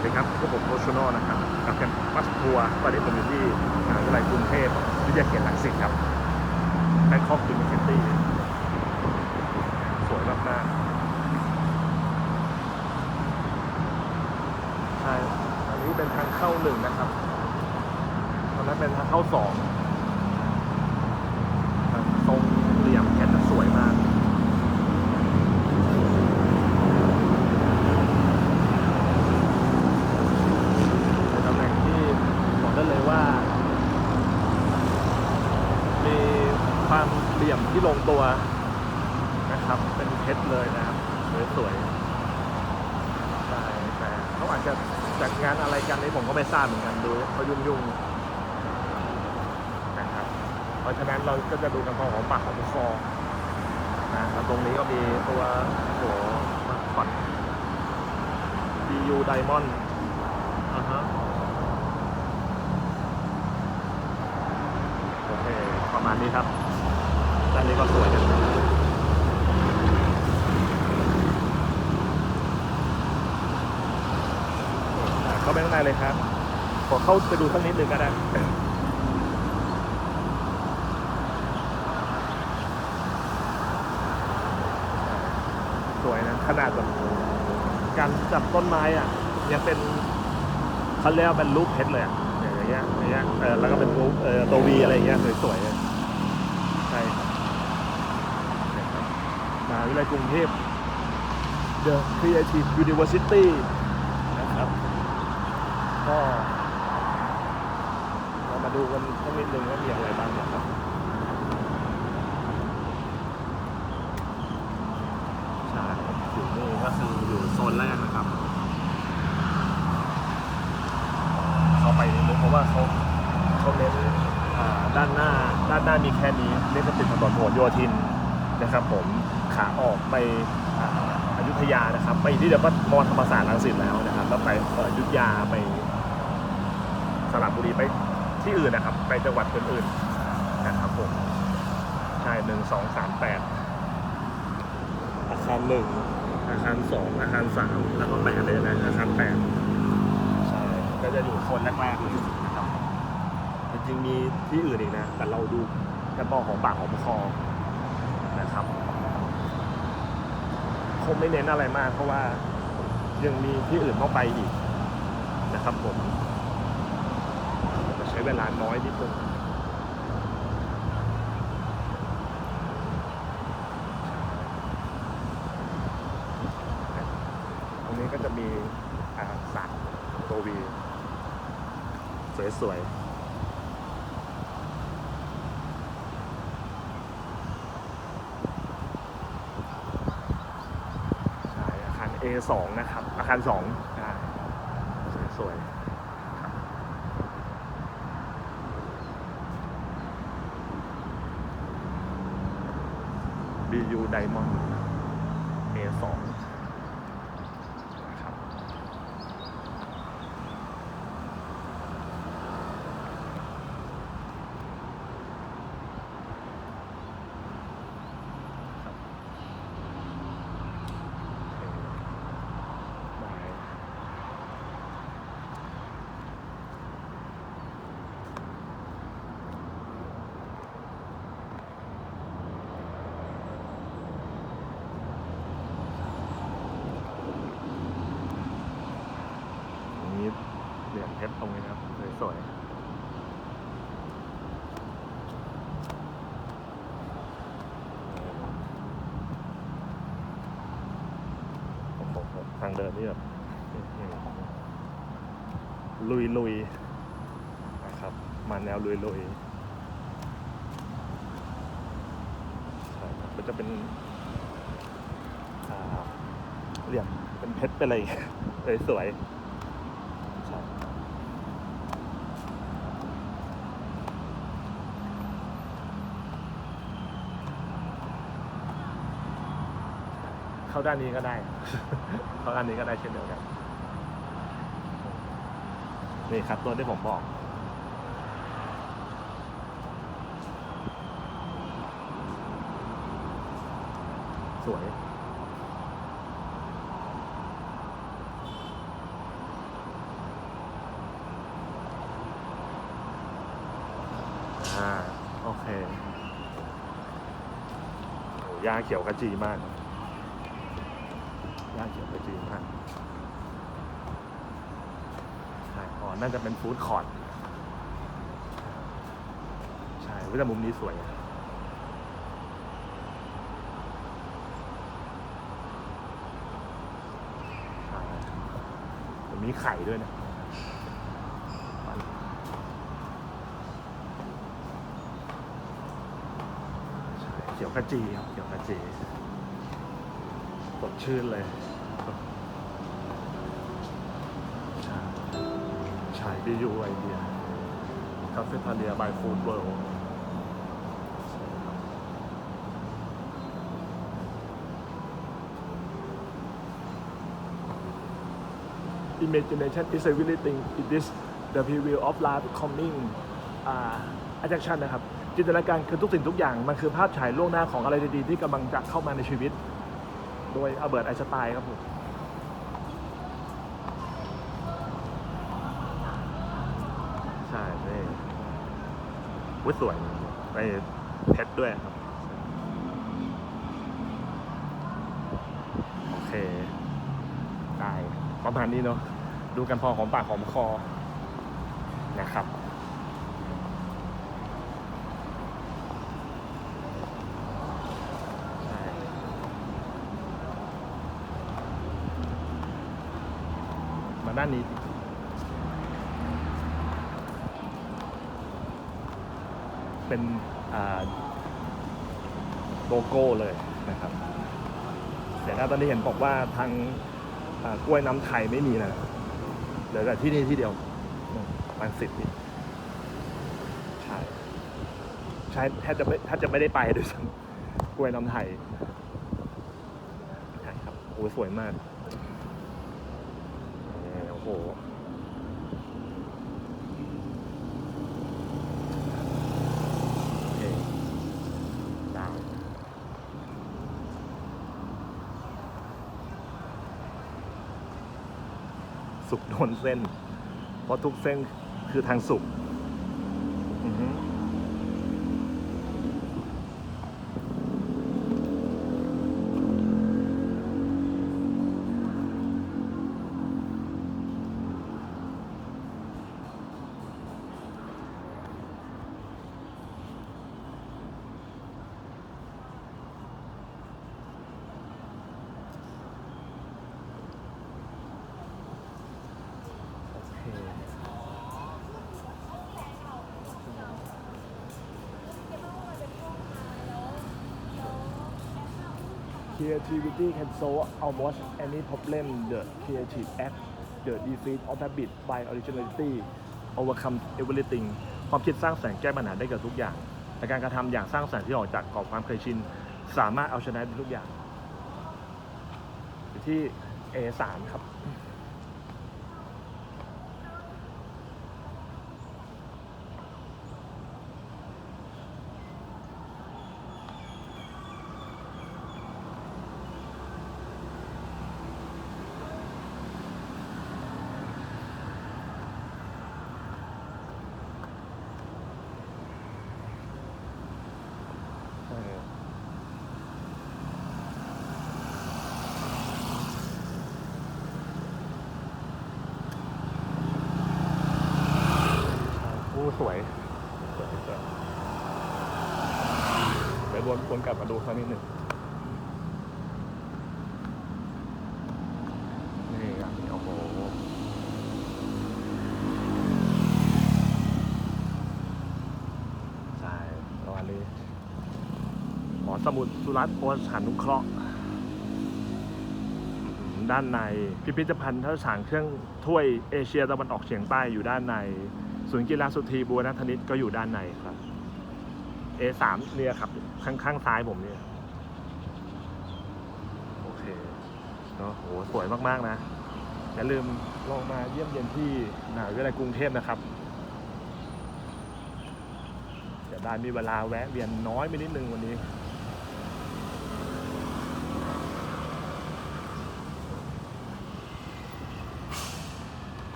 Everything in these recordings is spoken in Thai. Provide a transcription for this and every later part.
วัสดีครับพวกผมโคชโนนะครับกับแคมปัสทัวร์ตอนนี้ผมอยู่ที่มหาวิทยาลัยกรุงเทพวิทยาเขตลังสิตครับแบงคอกยูนิเวอร์ซิตี้สวยมากๆใช่ อันนี้เป็นทางเข้าหนึ่งนะครับตอนนั้นเป็นทางเข้าสองทรงเหลี่ยมแขนจะสวยมาก ในตำแหน่งที่บอกได้เลยว่า มีความเหลี่ยมที่ล งตัวนะครับ เป็นเพชรเลยนะครับสวยๆใช่แต่เขาอาจจะจัดงานอะไรกันนี่ผมก็ไม่ทราบเหมือนกันดูเขายุ่งๆนะครับ เพราะฉะนั้นเราก็จะดูกันพอของปากของคอนะครับตรงนี้ก็มีตัวโอ้โหมาคอน BU Diamond อ่าฮะโอเค ประมาณนี้ครับ ด้านนี้ก็สวยนเข้าไปข้างในเลยครับ ขอเข้าไปดูสักนิดหนึ่งก็ได้สวยนะ ขนาดแบบการจับต้นไม้อะยังเป็นเขาเรียกว่าเป็นรูปเพชรเลยอะอย่างเงี้ยอย่างเงี้ยเออแล้วก็เป็นรูปเออตัววีอะไรเงี้ยสวยๆเลยใช่ครับเนี่ยครับ มหาวิทยาลัยกรุงเทพ The Creative University นะครับ ก็เรามาดูกันสักนิดนึงว่ามีอะไรบ้างนะครับใช่อยู่นี่ก็คืออยู่โซนแรกนะครับ เข้าไปนิดนึงเพราะว่าเขาเขาเน้นอ่าด้านหน้าด้านหน้ามีแค่นี้เรียกว่าติดถนนผลโยธินนะครับผม ขาออกไปอ่าอยุธยานะครับ ไปที่เดี๋ยวก็มอธรรมศาสตร์รังสิตแล้วนะครับ แล้วไปเอ่ออยุธยาไปสระบุรีไปที่อื่นนะครับ ไปจังหวัดอื่นๆนะครับผมใช่หนึ่งสองสามแปดอาคารหนึ่งอาคารสองอาคารสามแล้วก็แปดเลยนะอาคารแปดใช่ก็จะอยู่โซนแรกๆเลยนะครับจริงๆมีที่อื่นอีกนะ แต่เราดูแค่พอของปากของคอนะครับค งไม่เน้นอะไรมาก เพราะว่ายังมีที่อื่นต้องไปอีกนะครับผมจะใช้เวลาน้อยนิดนึงตรงนี้ก็จะมีอ่าสัตว์ตัววี สวยๆใช่อาคาร A2 นะครับ อาคาร2สวยๆ BU Diamond A2 นะครับ ได้นี่ เหรียญเพชรตรงนี้นะครับ สวยๆโอ้โหทางเดินนี่แบบลุยลุยๆนะครับ มาแนวลุยลุยๆใช่ครับก็จะเป็นเหลี่ยมเป็นเพชรเป็นอะไรอย่างเงี้ยสวยๆ เข้าด้านนี้ก็ได้ เข้าด้านนี้ก็ได้เช่นเดียวกันนี่ครับตัวที่ผมบอกสวยโอเคโอเค ยาเขียวกระจีมาก หญ้าเขียวขจีมากใช่อ๋อน่าจะเป็นฟู้ดคอร์ทใช่วิแต่มุมนี้สวยอะมีไข่ด้วยนะเขียวกระจีครับเขียวกระจี สดชื่นเลยใช่ใช่ดียูไอเดียคาเฟ่พาเลียบายฟูดเวิลด์อิมเมจิเนชัน is everything it is the preview of life coming อ่า attraction นะครับ จินตนาการคือทุกสิ่งทุกอย่าง มันคือภาพฉายล่วงหน้าของอะไรดีๆ ที่กำลังจะเข้ามาในชีวิต โดยอเบิร์ตไอน์สไตน์ครับผมใช่นี่วิสวยไปเพชรด้วยครับ โอเค ได้ประมาณนี้เนาะดูกันพอหอมปากหอมคอนะครับ ใช่ มาด้านนี้ เป็นโลโก้เลยนะครับเดี๋ยวนะตอนนี้เห็นบอกว่าทางกล้วยน้ำไทยไม่มีนะเหลือแต่ที่นี่ที่เดียวบางสิทธิ์นี่ใช่ใช่แทบจะไม่แทบจะไม่ได้ไปด้วยซ้ำกล้วยน้ำไทยใช่ครับโอ้สวยมากนี่โอ้โหโอเคได้ สุกโดนเส้น เพราะทุกเส้นคือทางสุกอือ Creativity can solve almost any problem. The creative act, the defeat of habit by originality, overcome everything. ความคิดสร้างสรรค์แก้ปัญหาได้เกิดทุกอย่างแต่การกระทำอย่างสร้างสรรค์ที่ออกจากกรอบความเคยชิน สามารถเอาชนะได้ทุกอย่าง อยู่ที่ A3 ครับ เออโอ้ สวยสวยสวยไปวนวนกลับมาดูสักนิดหนึ่งนี่ครับโอ้โหใช่ประมาณนี้หอสมุดสุรัตน์โอสถานุเคราะห์ด้านในพิพิธภัณฑ์ท่าฉางเครื่องถ้วยเอเชียตะวันออกเฉียงใต้อยู่ด้านใน ศูนย์กีฬาสุธีบัวนัทนิตก็อยู่ด้านในครับ A3 เนี่ยครับ ข้างข้างซ้ายผมเนี่ย โอเคเนาะโหสวยมากๆนะ อย่าลืมลองมาเยี่ยมเยียนที่มหาวิทยาลัยกรุงเทพนะครับเดี๋ยวได้มีเวลาแวะเวียนน้อยไปนิดนึงวันนี้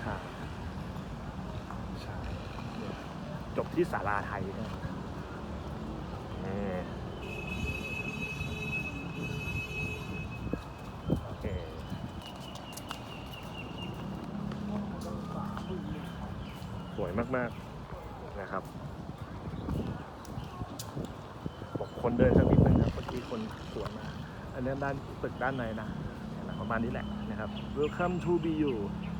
ใช่ใช่เนี่ย จบที่ศาลาไทยนี่ยนี่โอเคสวยมากๆนะครับบอกคนเดินสักนิดนึงครับเมื่อกี้คนสวนมา อันนี้ด้านตึกด้านในนะประมาณนี้แหละนะครับ Welcome to BU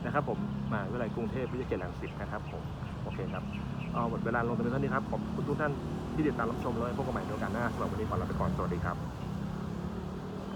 นะครับผมมาวิทยาลัยกรุงเทพวิทยาเขตรังสิตนะครับผม โอเคครับ เอาหมดเวลาลงไปเป็นเท่านี้ครับขอบคุณทุกท่านที่ติดตามรับชมเลยพบกันใหม่ในโอกาสหน้าสำหรับวันนี้ขอลาไปก่อนสวัสดีครับ